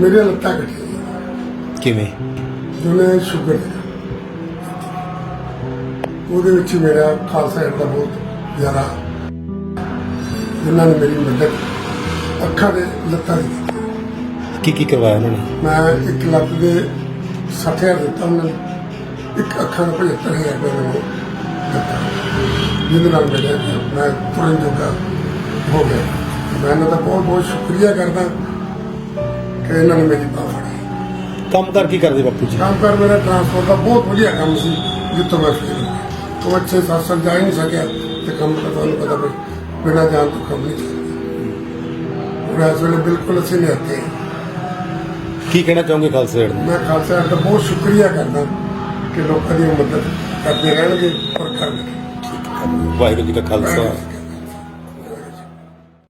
ਮੇਰੇ ਲੱਤਾਂ ਕੱਟੀਆਂ ਕਿਵੇਂ? ਜਿਹਨੇ ਸ਼ੂਗਰ ਦੀ ਉਹਦੇ ਵਿੱਚ ਮੇਰਾ ਖਾਲਸਾ ਏਡ ਦਾ ਬਹੁਤ ਜ਼ਿਆਦਾ। ਜਿਨ੍ਹਾਂ ਨੇ ਮੇਰੀ ਮਦਦ ਅੱਖਾਂ ਦੇ ਲੱਤਾਂ ਦੀ ਕੀਤੀ। ਕੀ ਕੀ ਕਰਵਾਇਆ ਉਹਨਾਂ ਨੇ? ਮੈਂ ਇੱਕ ਲੱਤ ਦੇ 60000 ਦਿੱਤਾ ਉਹਨਾਂ ਨੇ। ਇੱਕ ਅੱਖਾਂ ਦਾ 75000 ਰੁਪਏ ਮੈਨੂੰ ਦਿੱਤਾ। ਜਿਹਦੇ ਨਾਲ ਮੇਰੇ ਮੈਂ ਤੁਰਨ ਜੋਗਾ ਹੋ ਗਿਆ। ਮੈਂ ਇਹਨਾਂ ਦਾ ਬਹੁਤ ਬਹੁਤ ਸ਼ੁਕਰੀਆ ਕਰਦਾ। ਕਿ ਇਹਨਾਂ ਨੇ ਮੇਰੀ ਬਾਹ ਫੜੀ ਕੰਮ ਕਰ ਕੀ ਕਰਦੇ ਬਾਪੂ ਜੀ? ਕੰਮ ਕਰ ਮੇਰਾ ਟਰਾਂਸਪੋਰਟ ਦਾ ਬਹੁਤ ਵਧੀਆ ਕੰਮ ਸੀ ਜਿੱਥੋਂ ਮੈਂ ਫੇਰ ਉਹ ਅੱਛੇ ਸਾਥ ਸਾਲ ਜਾ ਹੀ ਨਹੀਂ ਸਕਿਆ ਤੇ ਕੰਮ ਤਾਂ ਤੁਹਾਨੂੰ ਪਤਾ ਵੀ ਬਿਨਾਂ ਜਾਣ ਤੋਂ ਕੰਮ ਨਹੀਂ ਚੱਲਦਾ। ਉਹ ਇਸ ਵੇਲੇ ਬਿਲਕੁਲ ਅਸੀਂ ਨਹੀਂ ਹੱਥੇ ਕੀ ਕਹਿਣਾ ਚਾਹੋਗੇ ਖਾਲਸਾ ਏਡ ਨੂੰ? ਮੈਂ ਖਾਲਸਾ ਦਾ ਬਹੁਤ ਸ਼ੁਕਰੀਆ ਕਰਦਾ ਕਿ ਲੋਕਾਂ ਦੀ ਮਦਦ ਕਰਦੇ ਰਹਿਣਗੇ ਔਰ ਕਰਨਗੇ। ਵਾਹਿਗੁਰੂ ਜੀ ਕਾ ਖਾਲਸਾ।